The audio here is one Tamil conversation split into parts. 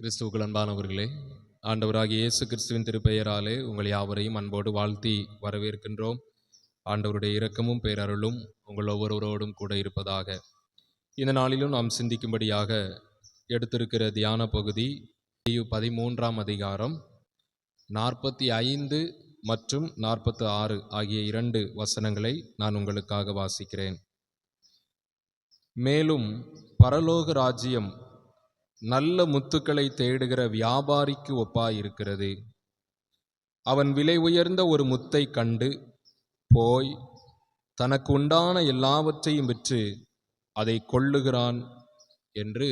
கிறிஸ்துவுக்குள் அன்பானவர்களே ஆண்டவராகிய இயேசு கிறிஸ்துவின் திருப்பெயராலே உங்கள் யாவரையும் அன்போடு வாழ்த்தி வரவேற்கின்றோம். ஆண்டவருடைய இரக்கமும் பேரருளும் உங்கள் ஒவ்வொருவரோடும் கூட இருப்பதாக. இந்த நாளிலும் நாம் சிந்திக்கும்படியாக எடுத்திருக்கிற தியான பகுதி பதிமூன்றாம் அதிகாரம் நாற்பத்தி ஐந்து மற்றும் நாற்பத்தி ஆறு ஆகிய இரண்டு வசனங்களை நான் உங்களுக்காக வாசிக்கிறேன். மேலும் பரலோக ராஜ்யம் நல்ல முத்துக்களை தேடுகிற வியாபாரிக்கு ஒப்பாயிருக்கிறது. அவன் விலை உயர்ந்த ஒரு முத்தை கண்டு போய் தனக்கு உண்டான எல்லாவற்றையும் விற்று அதை கொள்ளுகிறான் என்று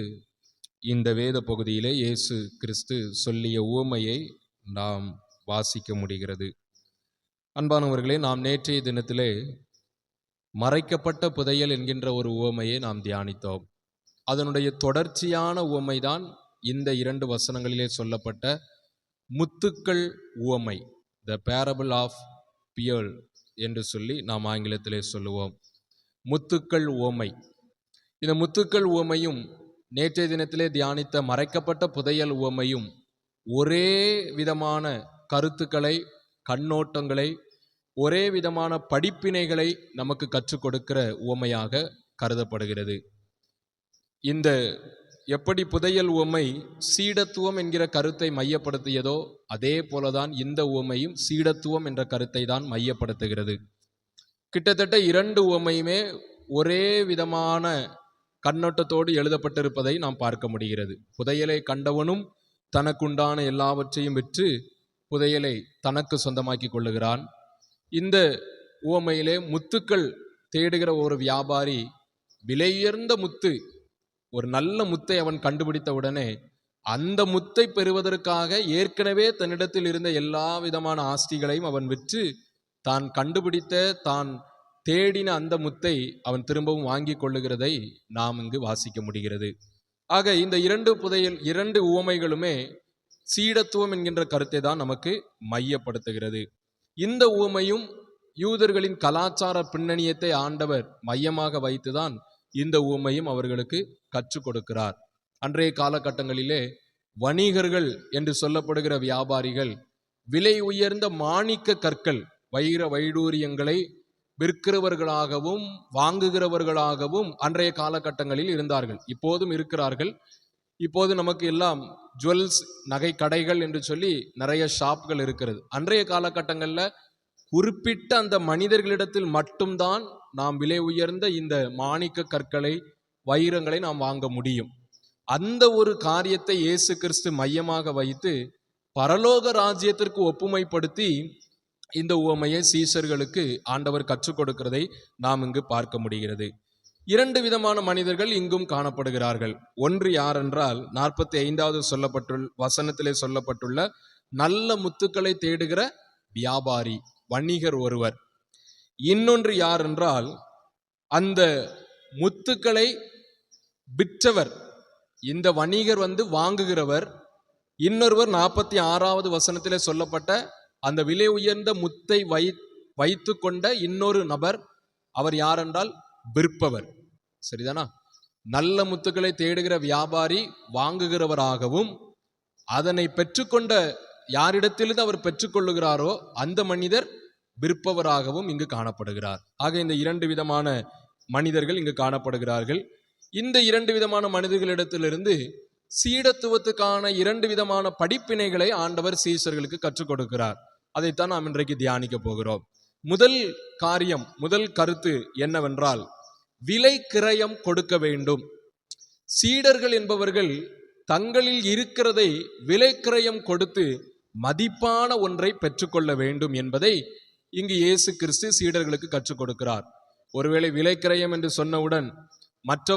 இந்த வேத பகுதியிலே இயேசு கிறிஸ்து சொல்லிய உவமையை நாம் வாசிக்க முடிகிறது. அன்பானவர்களே நாம் நேற்றைய தினத்திலே மறைக்கப்பட்ட புதையல் என்கின்ற ஒரு உவமையை நாம் தியானித்தோம். அதனுடைய தொடர்ச்சியான உவமைதான் இந்த இரண்டு வசனங்களிலே சொல்லப்பட்ட முத்துக்கள் உவமை த பேரபிள் ஆஃப் பியல் என்று சொல்லி நாம் ஆங்கிலத்திலே சொல்லுவோம். முத்துக்கள் உவமை. இந்த முத்துக்கள் உவமையும் நேற்றைய தினத்திலே தியானித்த மறைக்கப்பட்ட புதையல் உவமையும் ஒரே விதமான கருத்துக்களை கண்ணோட்டங்களை ஒரே விதமான படிப்பினைகளை நமக்கு கற்றுக் கொடுக்கிற உவமையாக கருதப்படுகிறது. இந்த எப்படி புதையல் உவமை சீடத்துவம் என்கிற கருத்தை மையப்படுத்தியதோ அதே போலதான் இந்த உவமையும் சீடத்துவம் என்ற கருத்தை தான் மையப்படுத்துகிறது. கிட்டத்தட்ட இரண்டு உவமையுமே ஒரே விதமான கண்ணோட்டத்தோடு எழுதப்பட்டிருப்பதை நாம் பார்க்க முடிகிறது. புதையலை கண்டவனும் தனக்குண்டான எல்லாவற்றையும் விற்று புதையலை தனக்கு சொந்தமாக்கி கொள்ளுகிறான். இந்த உவமையிலே முத்துக்கள் தேடுகிற ஒரு வியாபாரி விலையுயர்ந்த முத்து ஒரு நல்ல முத்தை அவன் கண்டுபிடித்த உடனே அந்த முத்தை பெறுவதற்காக ஏற்கனவே தன்னிடத்தில் இருந்த எல்லா விதமான ஆஸ்திகளையும் அவன் விற்று தான் கண்டுபிடித்த தான் தேடின அந்த முத்தை அவன் திரும்பவும் வாங்கி கொள்ளுகிறதை நாம் இங்கு வாசிக்க முடிகிறது. ஆக இந்த இரண்டு புதையல் இரண்டு உவமைகளுமே சீடத்துவம் என்கின்ற கருத்தை தான் நமக்கு மையப்படுத்துகிறது. இந்த உவமையும் யூதர்களின் கலாச்சார பின்னணியத்தை ஆண்டவர் மையமாக வைத்துதான் இந்த உவமையும் அவர்களுக்கு கற்றுக் கொடுக்கிறார். அன்றைய காலகட்டங்களிலே வணிகர்கள் என்று சொல்லப்படுகிற வியாபாரிகள் விலை உயர்ந்த மாணிக்க கற்கள் வைர வைடூரியங்களை விற்கிறவர்களாகவும் வாங்குகிறவர்களாகவும் அன்றைய காலகட்டங்களில் இருந்தார்கள். இப்போதும் இருக்கிறார்கள். இப்போது நமக்கு எல்லாம் ஜுவல்ஸ் நகை கடைகள் என்று சொல்லி நிறைய ஷாப்கள் இருக்கிறது. அன்றைய காலகட்டங்களில் குறிப்பிட்ட அந்த மனிதர்களிடத்தில் மட்டும்தான் நாம் விலை உயர்ந்த இந்த மாணிக்க கற்களை வைரங்களை நாம் வாங்க முடியும். அந்த ஒரு காரியத்தை இயேசு கிறிஸ்து மையமாக வைத்து பரலோக ராஜ்யத்திற்கு ஒப்புமைப்படுத்தி இந்த உவமையை சீசர்களுக்கு ஆண்டவர் கற்றுக் கொடுக்கிறதை நாம் இங்கு பார்க்க முடிகிறது. இரண்டு விதமான மனிதர்கள் இங்கும் காணப்படுகிறார்கள். ஒன்று யார் என்றால் நாற்பத்தி ஐந்தாவது சொல்லப்பட்டுள்ள வசனத்திலே சொல்லப்பட்டுள்ள நல்ல முத்துக்களை தேடுகிற வியாபாரி வணிகர் ஒருவர். இன்னொன்று யார் என்றால் அந்த முத்துக்களை விற்றவர். இந்த வணிகர் வந்து வாங்குகிறவர். இன்னொருவர் நாற்பத்தி ஆறாவது வசனத்திலே சொல்லப்பட்ட அந்த விலை உயர்ந்த முத்தை வை வைத்து கொண்ட இன்னொரு நபர் அவர் யாரென்றால் விற்பவர். சரிதானா? நல்ல முத்துக்களை தேடுகிற வியாபாரி வாங்குகிறவராகவும் அதனை பெற்றுக்கொண்ட யாரிடத்திலிருந்து அவர் பெற்றுக்கொள்ளுகிறாரோ அந்த மனிதர் விற்பவராகவும் இங்கு காணப்படுகிறார். ஆக இந்த இரண்டு விதமான மனிதர்கள் இங்கு காணப்படுகிறார்கள். இந்த இரண்டு விதமான மனிதர்களிடத்திலிருந்து சீடத்துவத்துக்கான இரண்டு விதமான படிப்பினைகளை ஆண்டவர் சீசர்களுக்கு கற்றுக் கொடுக்கிறார். அதைத்தான் நாம் இன்றைக்கு தியானிக்க போகிறோம். முதல் காரியம் முதல் கருத்து என்னவென்றால் விலை கிரயம் கொடுக்க வேண்டும். சீடர்கள் என்பவர்கள் தங்களில் இருக்கிறதை விலை கிரயம் கொடுத்து மதிப்பான ஒன்றை பெற்றுக்கொள்ள வேண்டும் என்பதை இங்கு இயேசு கிறிஸ்து சீடர்களுக்கு கற்றுக் கொடுக்கிறார். ஒருவேளை விலைக்கிரயம் என்று சொன்னவுடன் மற்ற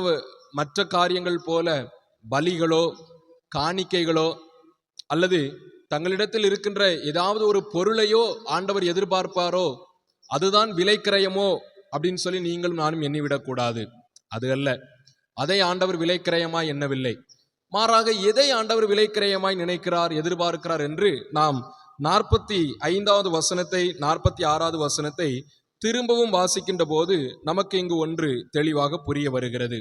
மற்ற காரியங்கள் போல பலிகளோ காணிக்கைகளோ அல்லது தங்களிடத்தில் இருக்கின்ற ஏதாவது ஒரு பொருளையோ ஆண்டவர் எதிர்பார்ப்பாரோ அதுதான் விலைக்கிரயமோ அப்படின்னு சொல்லி நீங்களும் நானும் எண்ணிவிடக்கூடாது. அது அல்ல. அதை ஆண்டவர் விலைக்கிரயமாய் எண்ணவில்லை. மாறாக எதை ஆண்டவர் விலைக்கிரயமாய் நினைக்கிறார் எதிர்பார்க்கிறார் என்று நாம் நாற்பத்தி ஐந்தாவது வசனத்தை நாற்பத்தி ஆறாவது வசனத்தை திரும்பவும் வாசிக்கின்ற போது நமக்கு இங்கு ஒன்று தெளிவாக புரிய வருகிறது.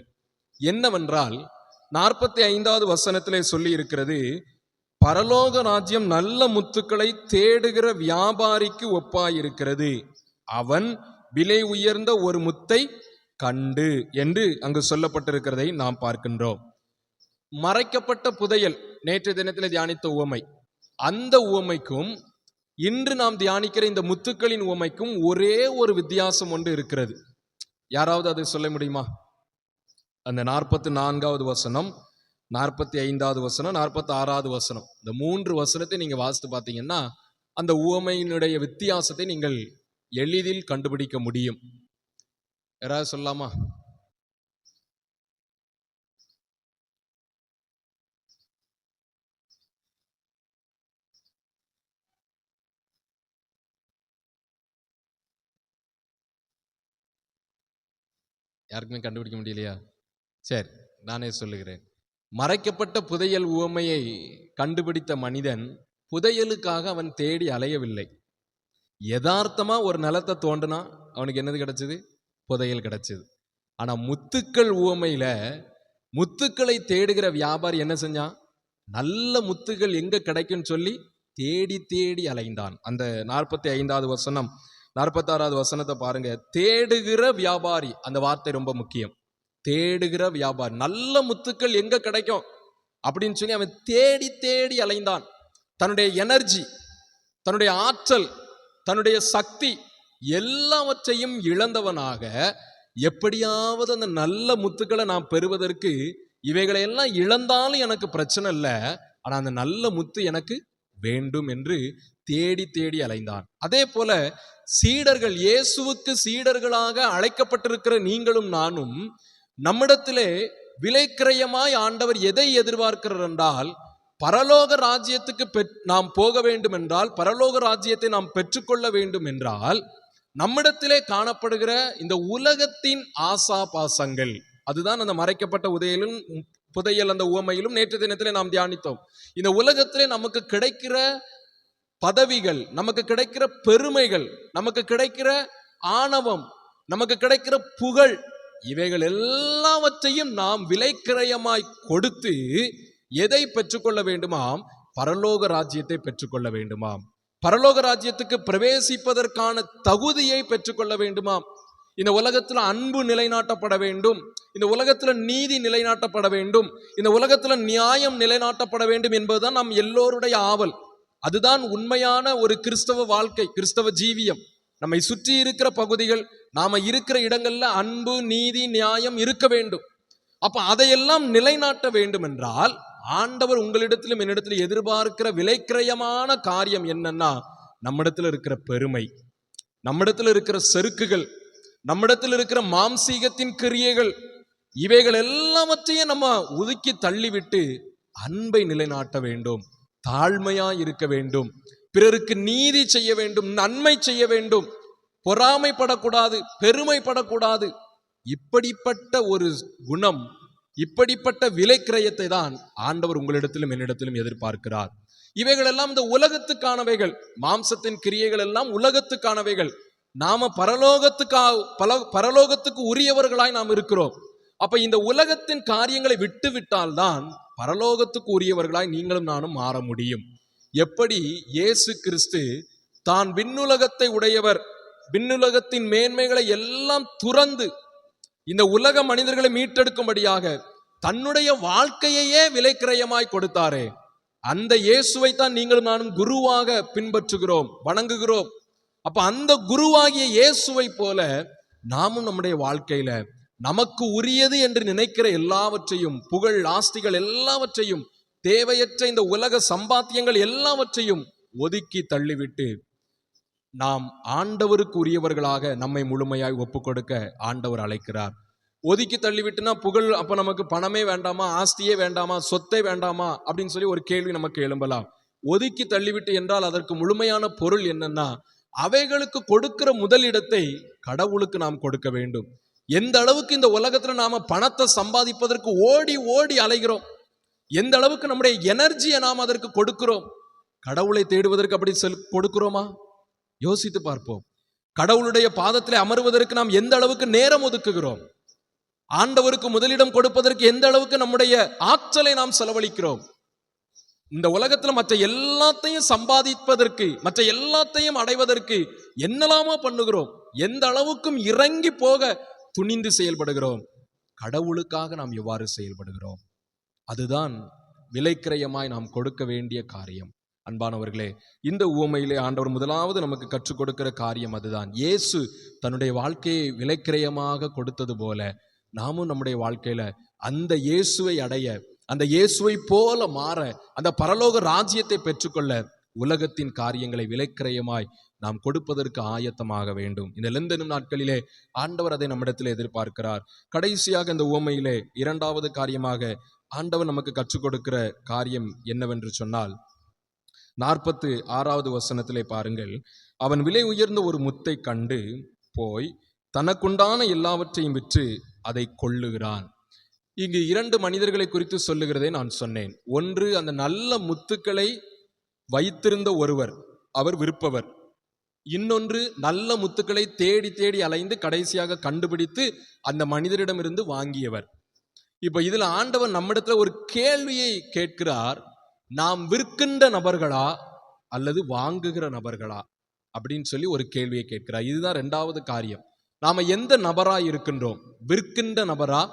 என்னவென்றால் நாற்பத்தி ஐந்தாவது வசனத்திலே சொல்லி இருக்கிறது பரலோக ராஜ்யம் நல்ல முத்துக்களை தேடுகிற வியாபாரிக்கு ஒப்பாயிருக்கிறது. அவன் விலை உயர்ந்த ஒரு முத்தை கண்டு என்று அங்கு சொல்லப்பட்டிருக்கிறதை நாம் பார்க்கின்றோம். மறைக்கப்பட்ட புதையல் நேற்று தினத்தில் தியானித்த உவமை. அந்த உவமைக்கும் இன்று நாம் தியானிக்கிற இந்த முத்துக்களின் உவமைக்கும் ஒரே ஒரு வித்தியாசம் ஒன்று இருக்கிறது. யாராவது அதை சொல்ல முடியுமா? அந்த நாற்பத்தி நான்காவது வசனம் நாற்பத்தி ஐந்தாவது வசனம் நாற்பத்தி ஆறாவது வசனம். இந்த மூன்று வசனத்தை நீங்கள் வாசித்து பார்த்தீங்கன்னா அந்த உவமையினுடைய வித்தியாசத்தை நீங்கள் எளிதில் கண்டுபிடிக்க முடியும். யாராவது சொல்லலாமா? யாருக்குமே கண்டுபிடிக்க முடியலையா? சரி நானே சொல்லுகிறேன். மறைக்கப்பட்ட புதையல் உவமையை கண்டுபிடித்த மனிதன் புதையலுக்காக அவன் தேடி அலையவில்லை. யதார்த்தமா ஒரு நிலத்தை தோண்டினா அவனுக்கு என்னது கிடைச்சது? புதையல் கிடைச்சது. ஆனா முத்துக்கள் உவமையில முத்துக்களை தேடுகிற வியாபாரி என்ன செஞ்சான் நல்ல முத்துகள் எங்க கிடைக்கும்னு சொல்லி தேடி தேடி அலைந்தான். அந்த நாற்பத்தி ஐந்தாவது வசனம் நாற்பத்தாறாவது வசனத்தை பாருங்க. தேடுகிற வியாபாரி அந்த வார்த்தை ரொம்ப முக்கியம். தேடுகிற வியாபாரி நல்ல முத்துக்கள் எங்க கிடைக்கும்? அப்படின்னு சொல்லி அவன் தேடி தேடி அலைந்தான். தன்னுடைய எனர்ஜி தன்னுடைய ஆற்றல் தன்னுடைய சக்தி எல்லாவற்றையும் இழந்தவனாக எப்படியாவது அந்த நல்ல முத்துக்களை நான் பெறுவதற்கு இவைகளை எல்லாம் இழந்தாலும் எனக்கு பிரச்சனை இல்லை. ஆனா அந்த நல்ல முத்து எனக்கு வேண்டும் என்று தேடி தேடி அலைந்தான். அதே போல சீடர்கள் இயேசுவுக்கு சீடர்களாக அழைக்கப்பட்டிருக்கிற நீங்களும் நானும் நம்மிடத்திலே விலைக்கிரயமாய் ஆண்டவர் எதை எதிர்பார்க்கிறார் என்றால் பரலோக ராஜ்யத்துக்கு பெற்- நாம் போக வேண்டும் என்றால் பரலோக ராஜ்யத்தை நாம் பெற்றுக்கொள்ள வேண்டும் என்றால் நம்மிடத்திலே காணப்படுகிற இந்த உலகத்தின் ஆசா பாசங்கள் அதுதான் அந்த மறைக்கப்பட்ட உதயலும் புதையல் அந்த உவமையிலும் நேற்று தினத்திலே நாம் தியானித்தோம். இந்த உலகத்திலே நமக்கு கிடைக்கிற பதவிகள் நமக்கு கிடைக்கிற பெருமைகள் நமக்கு கிடைக்கிற ஆணவம் நமக்கு கிடைக்கிற புகழ் இவைகள் எல்லாவற்றையும் நாம் விலைக்கிரயமாய் கொடுத்து எதை பெற்றுக்கொள்ள வேண்டுமாம்? பரலோக ராஜ்யத்தை பெற்றுக்கொள்ள வேண்டுமாம். பரலோக ராஜ்யத்துக்கு பிரவேசிப்பதற்கான தகுதியை பெற்றுக்கொள்ள வேண்டுமாம். இந்த உலகத்துல அன்பு நிலைநாட்டப்பட வேண்டும். இந்த உலகத்துல நீதி நிலைநாட்டப்பட வேண்டும். இந்த உலகத்துல நியாயம் நிலைநாட்டப்பட வேண்டும் என்பதுதான் நம் எல்லோருடைய ஆவல். அதுதான் உண்மையான ஒரு கிறிஸ்தவ வாழ்க்கை கிறிஸ்தவ ஜீவியம். நம்மை சுற்றி இருக்கிற பகுதிகள் நாம இருக்கிற இடங்கள்ல அன்பு நீதி நியாயம் இருக்க வேண்டும். அப்ப அதையெல்லாம் நிலைநாட்ட வேண்டும் என்றால் ஆண்டவர் உங்களிடத்திலும் என்னிடத்திலும் எதிர்பார்க்கிற விலைக்கிரயமான காரியம் என்னன்னா நம்மிடத்துல இருக்கிற பெருமை நம்மிடத்துல இருக்கிற செருக்குகள் நம்மிடத்தில் இருக்கிற மாம்சீகத்தின் கிரியைகள் இவைகள் எல்லாவற்றையும் நம்ம ஒதுக்கி தள்ளிவிட்டு அன்பை நிலைநாட்ட வேண்டும். தாழ்மையாக இருக்க வேண்டும். பிறருக்கு நீதி செய்ய வேண்டும் நன்மை செய்ய வேண்டும். பொறாமைப்படக்கூடாது பெருமைப்படக்கூடாது. இப்படிப்பட்ட ஒரு குணம் இப்படிப்பட்ட விலைக்கிரயத்தை தான் ஆண்டவர் உங்களிடத்திலும் என்னிடத்திலும் எதிர்பார்க்கிறார். இவைகள் எல்லாம் இந்த உலகத்துக்கானவைகள். மாம்சத்தின் கிரியைகள் எல்லாம் உலகத்துக்கானவைகள். நாம பரலோகத்துக்கா பல பரலோகத்துக்கு உரியவர்களாய் நாம் இருக்கிறோம். அப்ப இந்த உலகத்தின் காரியங்களை விட்டு விட்டால்தான் பரலோகத்துக்கு உரியவர்களாய் நீங்களும் நானும் மாற முடியும். எப்படி? இயேசு கிறிஸ்து தான் விண்ணுலகத்தை உடையவர். விண்ணுலகத்தின் மேன்மைகளை எல்லாம் துறந்து இந்த உலக மனிதர்களை மீட்டெடுக்கும்படியாக தன்னுடைய வாழ்க்கையையே விலைக்கிரயமாய் கொடுத்தாரே. அந்த இயேசுவை தான் நீங்களும் நானும் குருவாக பின்பற்றுகிறோம் வணங்குகிறோம். அப்ப அந்த குருவாகிய இயேசுவை போல நாமும் நம்முடைய வாழ்க்கையில நமக்கு உரியது என்று நினைக்கிற எல்லாவற்றையும் புகழ் ஆஸ்திகள் எல்லாவற்றையும் தேவையற்ற இந்த உலக சம்பாத்தியங்கள் எல்லாவற்றையும் ஒதுக்கி தள்ளிவிட்டு நாம் ஆண்டவருக்கு உரியவர்களாக நம்மை முழுமையாய் ஒப்புக்கொடுக்க ஆண்டவர் அழைக்கிறார். ஒதுக்கி தள்ளிவிட்டுனா புகழ் அப்ப நமக்கு பணமே வேண்டாமா ஆஸ்தியே வேண்டாமா சொத்தை வேண்டாமா அப்படின்னு சொல்லி ஒரு கேள்வி நமக்கு எழும்பலாம். ஒதுக்கி தள்ளிவிட்டு என்றால் அதற்கு முழுமையான பொருள் என்னன்னா அவைகளுக்கு கொடுக்கிற முதலிடத்தை கடவுளுக்கு நாம் கொடுக்க வேண்டும். எந்த அளவுக்கு இந்த உலகத்தில் நாம் பணத்தை சம்பாதிப்பதற்கு ஓடி ஓடி அலைகிறோம்? எந்த அளவுக்கு நம்முடைய எனர்ஜியை நாம் அதற்கு கொடுக்கிறோம்? கடவுளை தேடுவதற்கு அப்படி செல் கொடுக்கிறோமா? யோசித்து பார்ப்போம். கடவுளுடைய பாதத்தில் அமர்வதற்கு நாம் எந்த அளவுக்கு நேரம் ஒதுக்குகிறோம்? ஆண்டவருக்கு முதலிடம் கொடுப்பதற்கு எந்த அளவுக்கு நம்முடைய ஆற்றலை நாம் செலவழிக்கிறோம்? இந்த உலகத்துல மற்ற எல்லாத்தையும் சம்பாதிப்பதற்கு மற்ற எல்லாத்தையும் அடைவதற்கு என்னெல்லாமோ பண்ணுகிறோம். எந்த அளவுக்கும் இறங்கி போக துணிந்து செயல்படுகிறோம். கடவுளுக்காக நாம் எவ்வாறு செயல்படுகிறோம்? அதுதான் விலைக்கிரயமாய் நாம் கொடுக்க வேண்டிய காரியம். அன்பானவர்களே இந்த உவமையிலே ஆண்டவர் முதலாவது நமக்கு கற்றுக் கொடுக்கிற காரியம் அதுதான். இயேசு தன்னுடைய வாழ்க்கையை விலைக்கிரயமாக கொடுத்தது போல நாமும் நம்முடைய வாழ்க்கையில அந்த இயேசுவை அடைய அந்த இயேசுவை போல மாற அந்த பரலோக ராஜ்யத்தை பெற்றுக்கொள்ள உலகத்தின் காரியங்களை விலைக்கிரயமாய் நாம் கொடுப்பதற்கு ஆயத்தமாக வேண்டும். இந்த லெந்தனும் நாட்களிலே ஆண்டவர் அதை நம்மிடத்தில் எதிர்பார்க்கிறார். கடைசியாக இந்த உவமையிலே இரண்டாவது காரியமாக ஆண்டவர் நமக்கு கற்றுக் கொடுக்கிற காரியம் என்னவென்று சொன்னால் நாற்பத்து ஆறாவது வசனத்திலே பாருங்கள். அவன் விலை உயர்ந்த ஒரு முத்தை கண்டு போய் தனக்குண்டான எல்லாவற்றையும் விற்று அதை கொள்ளுகிறான். இங்கு இரண்டு மனிதர்களை குறித்து சொல்லுகிறதை நான் சொன்னேன். ஒன்று அந்த நல்ல முத்துக்களை வைத்திருந்த ஒருவர் அவர் விற்பவர். இன்னொன்று நல்ல முத்துக்களை தேடி தேடி அலைந்து கடைசியாக கண்டுபிடித்து அந்த மனிதரிடமிருந்து வாங்கியவர். இப்போ இதில் ஆண்டவர் நம்மிடத்துல ஒரு கேள்வியை கேட்கிறார். நாம் விற்கின்ற நபர்களா அல்லது வாங்குகிற நபர்களா அப்படின்னு சொல்லி ஒரு கேள்வியை கேட்கிறார். இதுதான் ரெண்டாவது காரியம். நாம் எந்த நபரா இருக்கின்றோம்? விற்கின்ற நபரா?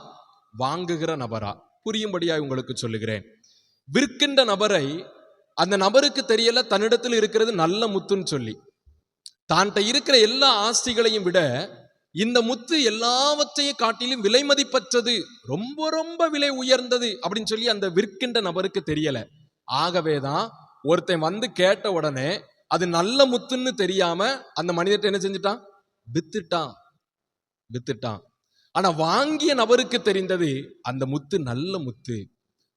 வாங்குகிற நபரா? புரியும்படியாக உங்களுக்கு சொல்லுகிறேன். விற்கின்ற நபரை அந்த நபருக்கு தெரியல தன்னிடத்தில் இருக்கிறது நல்ல முத்துன்னு சொல்லி. தான்கிட்ட இருக்கிற எல்லா ஆஸ்திகளையும் விட இந்த முத்து எல்லாவற்றையும் காட்டிலும் விலை மதிப்பற்றது. ரொம்ப ரொம்ப விலை உயர்ந்தது அப்படின்னு சொல்லி அந்த விற்கின்ற நபருக்கு தெரியல. ஆகவே தான் ஒருத்தன் வந்து கேட்ட உடனே அது நல்ல முத்துன்னு தெரியாம அந்த மனிதர்கிட்ட என்ன செஞ்சுட்டான்? வித்துட்டான். வித்துட்டான். ஆனா வாங்கிய நபருக்கு தெரிந்தது அந்த முத்து நல்ல முத்து.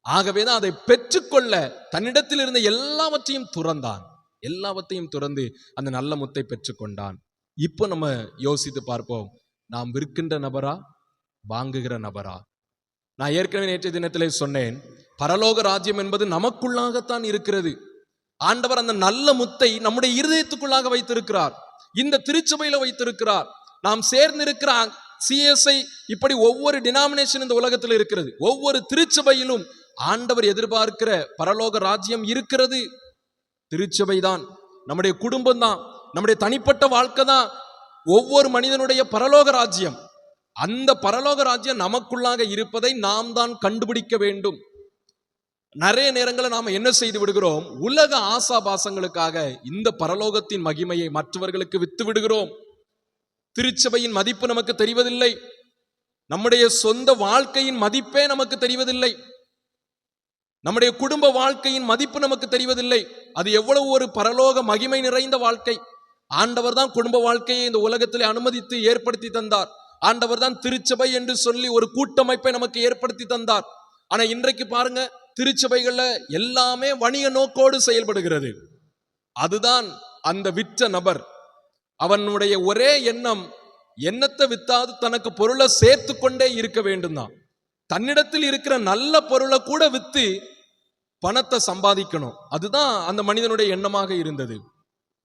ஆகவே தான் அதை பெற்றுக்கொள்ள தன்னிடத்தில் இருந்த எல்லாவற்றையும் துறந்தான். எல்லாவற்றையும் துறந்து அந்த நல்ல முத்தை பெற்றுக்கொண்டான். இப்போ நம்ம யோசித்து பார்ப்போம். நாம் விற்கின்ற நபரா? வாங்குகிற நபரா? நான் ஏற்கனவே நேற்றைய தினத்திலே சொன்னேன் பரலோக ராஜ்யம் என்பது நமக்குள்ளாகத்தான் இருக்கிறது. ஆண்டவர் அந்த நல்ல முத்தை நம்முடைய இருதயத்துக்குள்ளாக வைத்திருக்கிறார். இந்த திருச்சபையில வைத்திருக்கிறார். நாம் சேர்ந்திருக்கிற சிஎஸ்ஐ இப்படி ஒவ்வொரு டினாமினேஷன் இந்த உலகத்தில் இருக்கிறது. ஒவ்வொரு திருச்சபையிலும் ஆண்டவர் எதிர்பார்க்கிற பரலோக ராஜ்யம் இருக்கிறது. திருச்சபை தான் நம்முடைய குடும்பம் தான் நம்முடைய தனிப்பட்ட வாழ்க்கை தான் ஒவ்வொரு மனிதனுடைய பரலோக ராஜ்யம். அந்த பரலோக ராஜ்யம் நமக்குள்ளாக இருப்பதை நாம் தான் கண்டுபிடிக்க வேண்டும். நிறைய நேரங்களில் நாம் என்ன செய்து விடுகிறோம்? உலக ஆசாபாசங்களுக்காக இந்த பரலோகத்தின் மகிமையை மற்றவர்களுக்கு வித்து விடுகிறோம். திருச்சபையின் மதிப்பு நமக்கு தெரிவதில்லை. நம்முடைய சொந்த வாழ்க்கையின் மதிப்பே நமக்கு தெரிவதில்லை. நம்முடைய குடும்ப வாழ்க்கையின் மதிப்பு நமக்கு தெரிவதில்லை. அது எவ்வளவு ஒரு பரலோக மகிமை நிறைந்த வாழ்க்கை. ஆண்டவர் தான் குடும்ப வாழ்க்கையை இந்த உலகத்திலே அனுமதித்து ஏற்படுத்தி தந்தார். ஆண்டவர் தான் திருச்சபை என்று சொல்லி ஒரு கூட்டமைப்பை நமக்கு ஏற்படுத்தி தந்தார். ஆனா இன்றைக்கு பாருங்க திருச்சபைகள்ல எல்லாமே வணிக நோக்கோடு செயல்படுகிறது. அதுதான் அந்த விற்ற நபர். அவனுடைய ஒரே எண்ணம் எண்ணத்தை வித்தாது தனக்கு பொருளை சேர்த்து கொண்டே இருக்க வேண்டும் தான் தன்னிடத்தில் இருக்கிற நல்ல பொருளை கூட வித்து பணத்தை சம்பாதிக்கணும். அதுதான் அந்த மனிதனுடைய எண்ணமாக இருந்தது.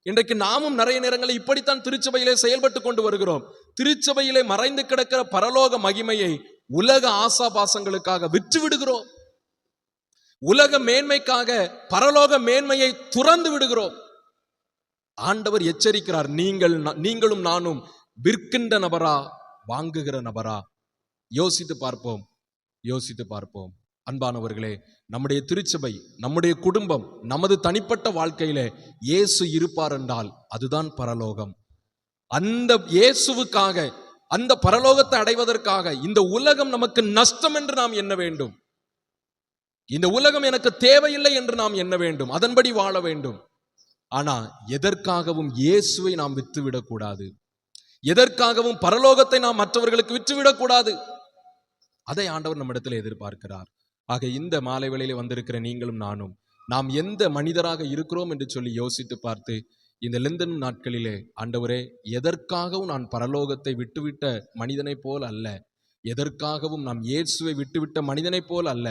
இன்றைக்கு நாமும் நிறைய நேரங்களில் இப்படித்தான் திருச்சபையிலே செயல்பட்டு கொண்டு வருகிறோம். திருச்சபையிலே மறைந்து கிடக்கிற பரலோக மகிமையை உலக ஆசாபாசங்களுக்காக விற்று விடுகிறோம் உலக மேன்மைக்காக பரலோக மேன்மையை துறந்து விடுகிறோம். ஆண்டவர் எச்சரிக்கிறார் நீங்கள் நீங்களும் நானும் விற்கின்ற நபரா வாங்குகிற நபரா? யோசித்து பார்ப்போம் யோசித்து பார்ப்போம். அன்பானவர்களே நம்முடைய திருச்சபை நம்முடைய குடும்பம் நமது தனிப்பட்ட வாழ்க்கையில இயேசு இருப்பார் என்றால் அதுதான் பரலோகம். அந்த இயேசுவுக்காக அந்த பரலோகத்தை அடைவதற்காக இந்த உலகம் நமக்கு நஷ்டம் என்று நாம் எண்ண வேண்டும். இந்த உலகம் எனக்கு தேவையில்லை என்று நாம் எண்ண வேண்டும் அதன்படி வாழ வேண்டும். ஆனா எதற்காகவும் இயேசுவை நாம் விற்றுவிடக்கூடாது எதற்காகவும் பரலோகத்தை நாம் மற்றவர்களுக்கு விற்றுவிடக்கூடாது அதை ஆண்டவர் நம்மிடத்தில் எதிர்பார்க்கிறார். ஆக இந்த மாலை வேளையிலே வந்திருக்கிற நீங்களும் நானும் நாம் எந்த மனிதராக இருக்கிறோம் என்று சொல்லி யோசித்து பார்த்து இந்த லெந்தன் நாட்களிலே ஆண்டவரே எதற்காகவும் நான் பரலோகத்தை விட்டுவிட்ட மனிதனைப் போல் அல்ல. எதற்காகவும் நாம் இயேசுவை விட்டுவிட்ட மனிதனைப் போல் அல்ல.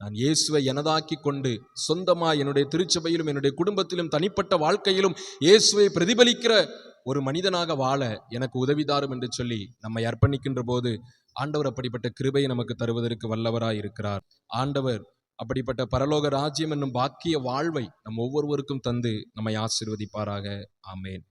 நான் இயேசுவை எனதாக்கி கொண்டு சொந்தமா என்னுடைய திருச்சபையிலும் என்னுடைய குடும்பத்திலும் தனிப்பட்ட வாழ்க்கையிலும் இயேசுவை பிரதிபலிக்கிற ஒரு மனிதனாக வாழ எனக்கு உதவிதாரும் என்று சொல்லி நம்மை அர்ப்பணிக்கின்ற போது ஆண்டவர் அப்படிப்பட்ட கிருபையை நமக்கு தருவதற்கு வல்லவராய் இருக்கிறார். ஆண்டவர் அப்படிப்பட்ட பரலோக ராஜ்யம் என்னும் பாக்கிய வாழ்வை நம் ஒவ்வொருவருக்கும் தந்து நம்மை ஆசீர்வதிப்பாராக. ஆமேன்.